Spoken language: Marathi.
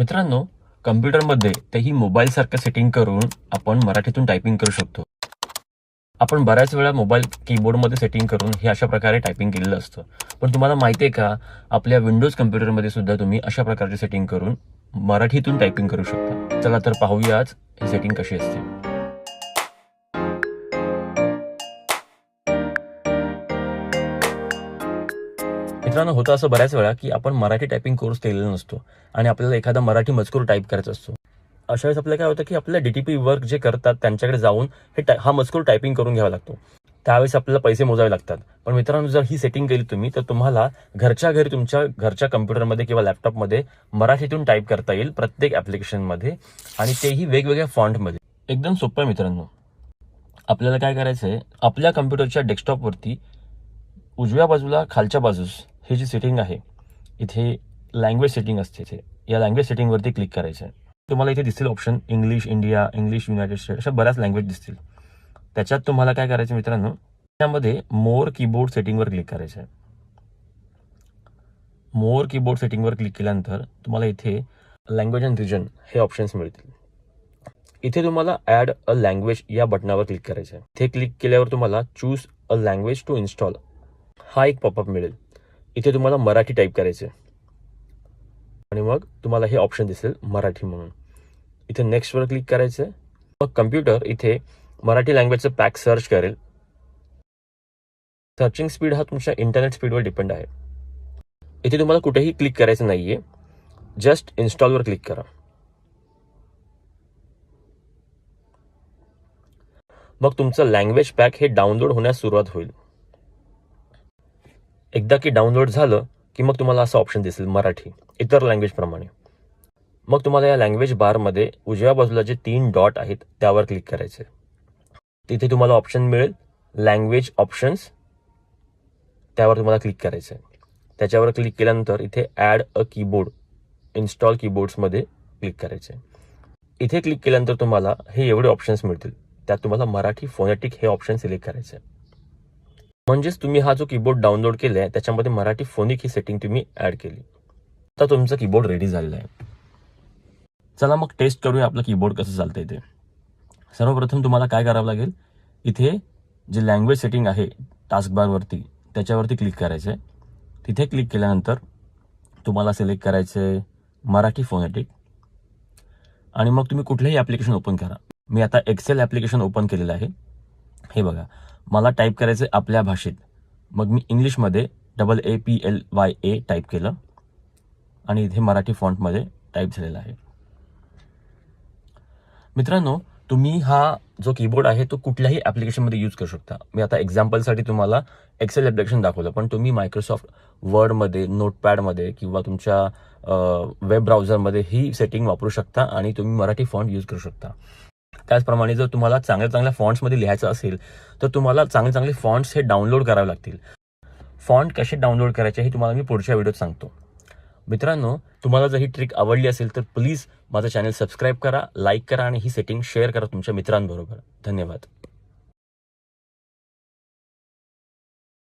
मित्रांनो कम्प्युटरमध्ये तेही मोबाईलसारखं सेटिंग करून आपण मराठीतून टायपिंग करू शकतो. आपण बऱ्याच वेळा मोबाईल कीबोर्डमध्ये सेटिंग करून हे अशा प्रकारे टायपिंग केलेलं असतं. पण तुम्हाला माहिती आहे का आपल्या विंडोज कम्प्युटरमध्ये सुद्धा तुम्ही अशा प्रकारचे सेटिंग करून मराठीतून टायपिंग करू शकता. चला तर पाहूया आज ही सेटिंग कशी असते. मित्रांनो होतं असं बऱ्याच वेळा की आपण मराठी टायपिंग कोर्स केलेला नसतो आणि आपल्याला एखादा मराठी मजकूर टाईप करायचा असतो. अशा वेळेस आपल्याला काय होतं की आपल्याला डीटीपी वर्क जे करतात त्यांच्याकडे जाऊन हे टा- हा मजकूर टायपिंग करून घ्यावा लागतो. त्यावेळेस आपल्याला पैसे मोजावे लागतात. पण मित्रांनो जर ही सेटिंग केली तुम्ही तर तुम्हाला घरच्या घरी तुमच्या घरच्या कम्प्युटरमध्ये किंवा लॅपटॉपमध्ये मराठीतून टाईप करता येईल प्रत्येक ॲप्लिकेशनमध्ये आणि तेही वेगवेगळ्या फॉन्टमध्ये एकदम सोपं आहे मित्रांनो. आपल्याला काय करायचं आहे आपल्या कम्प्युटरच्या डेस्कटॉपवरती उजव्या बाजूला खालच्या बाजूस हे जी सेटिंग आहे इथे लँग्वेज सेटिंग असते इथे. या लँग्वेज सेटिंगवरती क्लिक करायचं आहे तुम्हाला इथे दिसतील option English India English United state अशा बऱ्याच लँग्वेज दिसतील. त्याच्यात तुम्हाला काय करायचं मित्रांनो त्यामध्ये मोर कीबोर्ड सेटिंगवर क्लिक करायचं आहे मोर कीबोर्ड सेटिंगवर क्लिक केल्यानंतर तुम्हाला इथे लँग्वेज अँड रिजन हे ऑप्शन्स मिळतील. इथे तुम्हाला ॲड अ लँग्वेज या बटनावर क्लिक करायचं आहे इथे क्लिक केल्यावर तुम्हाला choose a language to install हा एक पॉपअप मिळेल. इथे तुम्हाला मराठी टाईप करायचे आणि मग तुम्हाला हे ऑप्शन दिसेल मराठी म्हणून. इथे नेक्स्टवर क्लिक करायचं आहे मग कम्प्युटर इथे मराठी लँग्वेजचं पॅक सर्च करेल. सर्चिंग स्पीड हा तुमच्या इंटरनेट स्पीडवर डिपेंड आहे. इथे तुम्हाला कुठेही क्लिक करायचं नाहीये. जस्ट इन्स्टॉलवर क्लिक करा. मग तुमचं लँग्वेज पॅक हे डाउनलोड होण्यास सुरुवात होईल. एकदा की डाउनलोड झालं की मग तुम्हाला असं ऑप्शन दिसेल मराठी इतर लँग्वेजप्रमाणे मग तुम्हाला या लँग्वेज बारमध्ये उजव्या बाजूला जे तीन डॉट आहेत त्यावर क्लिक करायचे तिथे तुम्हाला ऑप्शन मिळेल लँग्वेज ऑप्शन्स त्यावर तुम्हाला क्लिक करायचं आहे त्याच्यावर क्लिक केल्यानंतर इथे ॲड अ कीबोर्ड इन्स्टॉल कीबोर्ड्समध्ये क्लिक करायचे इथे क्लिक केल्यानंतर तुम्हाला हे एवढे ऑप्शन्स मिळतील. त्यात तुम्हाला मराठी फोनॅटिक हे ऑप्शन सिलेक्ट करायचं आहे म्हणजेच तुम्ही हा जो कीबोर्ड डाउनलोड केलाय त्याच्यामध्ये मराठी फोनिक ही सेटिंग तुम्ही ऍड केली. तर तुमचा कीबोर्ड रेडी झालेला आहे चला मग टेस्ट करूया आपलं कीबोर्ड कसं चालतंय ते. सर्वप्रथम तुम्हाला काय करावं लागेल? इथे जे लँग्वेज सेटिंग आहे टास्कबारवरती त्याच्यावरती क्लिक करायचं आहे तिथे क्लिक केल्यानंतर तुम्हाला सिलेक्ट करायचं आहे मराठी फोनेटिक आणि मग तुम्ही कुठलंही ॲप्लिकेशन ओपन करा. मी आता एक्सेल ॲप्लिकेशन ओपन केलेलं आहे. हे बघा. मला टाईप करायचं आहे आपल्या भाषेत. मग मी इंग्लिशमध्ये double A P L Y A type केलं. आणि इथे मराठी फॉन्टमध्ये टाईप झालेला आहे. मित्रांनो तुम्ही हा जो कीबोर्ड आहे तो कुठल्याही ॲप्लिकेशनमध्ये यूज करू शकता. मी आता एक्झाम्पलसाठी तुम्हाला एक्सेल ॲप्लिकेशन दाखवलं पण तुम्ही मायक्रोसॉफ्ट वर्डमध्ये नोटपॅडमध्ये किंवा तुमच्या वेब ब्राउझरमध्ये ही सेटिंग वापरू शकता आणि तुम्ही मराठी फॉन्ट यूज करू शकता. त्याचप्रमाणे जर तुम्हाला चांगल्या चांगल्या फॉन्ट्समध्ये लिहायचं असेल तर तुम्हाला चांगले चांगले फॉन्ट्स हे डाउनलोड करावे लागतील. फॉन्ट कसे डाउनलोड करायचे हे तुम्हाला मी पुढच्या व्हिडिओत सांगतो. मित्रांनो तुम्हाला जर ही ट्रिक आवडली असेल तर प्लीज माझं चॅनल सबस्क्राईब करा लाईक करा आणि ही सेटिंग शेअर करा तुमच्या मित्रांबरोबर. धन्यवाद.